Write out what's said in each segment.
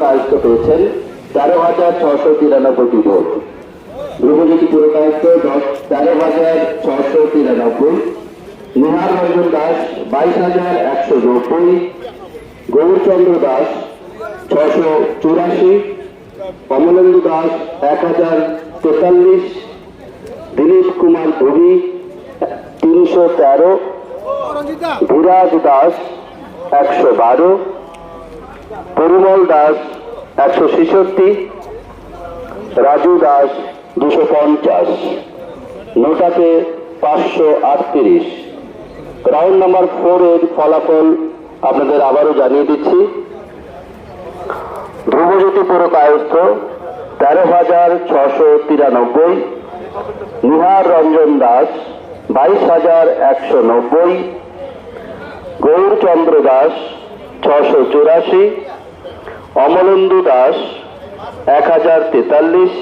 পুরস্কার পেয়েছেন তেরো হাজার ছশো তিরানব্বইটি ভোট। ধ্রুবজ্যোতি দশ, তেরো হাজার ছশো তিরানব্বই। নিহার রঞ্জন দাস বাইশ হাজার একশো নব্বই। গৌরচন্দ্র দাস ছশো চুরাশি। কমলেন্দু দাস এক হাজার তেতাল্লিশ। দিলীপ কুমার ধুবি তিনশো তেরো। ধীরাজ দাস একশো বারো। পরিমল দাস একশো ছেষট্টি, রাজু দাস দুশো পঞ্চাশ, নোটাতে পাঁচশো আটত্রিশ। রাউন্ড নাম্বার ফোরের ফলাফল আপনাদের আবারও জানিয়ে দিচ্ছি। ধ্রুবজ্যোতি পুরকায়স্থ তেরো হাজার ছশো তিরানব্বই, নিহার রঞ্জন দাস, বাইশ হাজার একশো নব্বই, গৌরচন্দ্র দাস ছশো চুরাশি, অমলেন্দু দাস এক হাজার তেতাল্লিশ,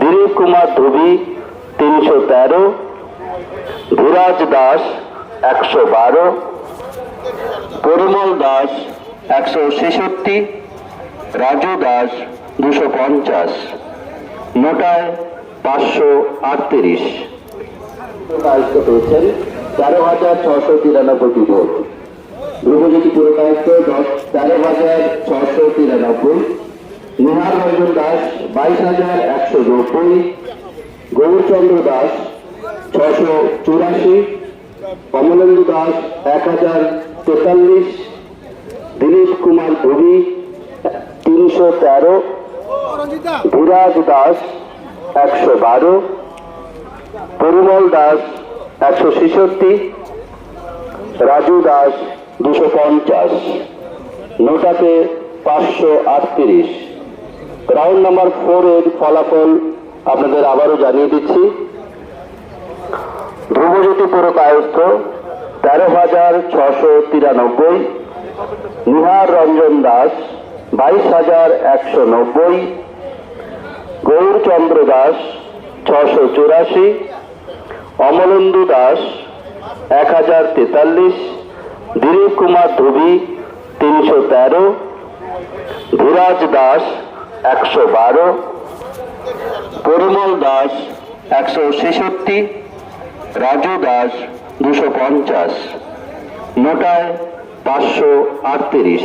দিলীপ কুমার ধুবি তিনশো তেরো, ধীরাজ দাস একশো বারো, পরিমল দাস একশো ছেষট্টি, রাজু দাস দুশো পঞ্চাশ নোটায় পাঁচশো আটত্রিশ। তেরো হাজার ছশো তিরানব্বইটি ভোট। ধ্রুবজ্যোতি দশ তেরো হাজার ছশো তিরানব্বই। নিহার রঞ্জন দাস বাইশ হাজার একশো নব্বই। গৌরচন্দ্র দাস ছশো চুরাশি। কমলেন্দু দাস এক হাজার তেতাল্লিশ। দিলীপ কুমার ধুবি তিনশো তেরো। ধীরাজ দাস একশো বারো। পরিমল দাস একশো ছেষট্টি। রাজু দাস দুশো পঞ্চাশ। নোটাতে পাঁচশো আটত্রিশ। রাউন্ড নাম্বার ফোর এর ফলাফল আপনাদের আবারও জানিয়ে দিচ্ছি। ধ্রুবজ্যোতি পুরকায়স্থ তেরো হাজার ছশো তিরানব্বই। নিহার রঞ্জন দাস বাইশ হাজার একশো নব্বই। গৌরচন্দ্র দাস ছশো চুরাশি। অমলেন্দু দাস এক হাজার তেতাল্লিশ। দিলীপ কুমার ধুবি তিনশো তেরো, ধীরাজ দাস একশো বারো, পরিমল দাস একশো ছেষট্টি, রাজু দাস দুশো পঞ্চাশ, নোটায় পাঁচশো আটত্রিশ।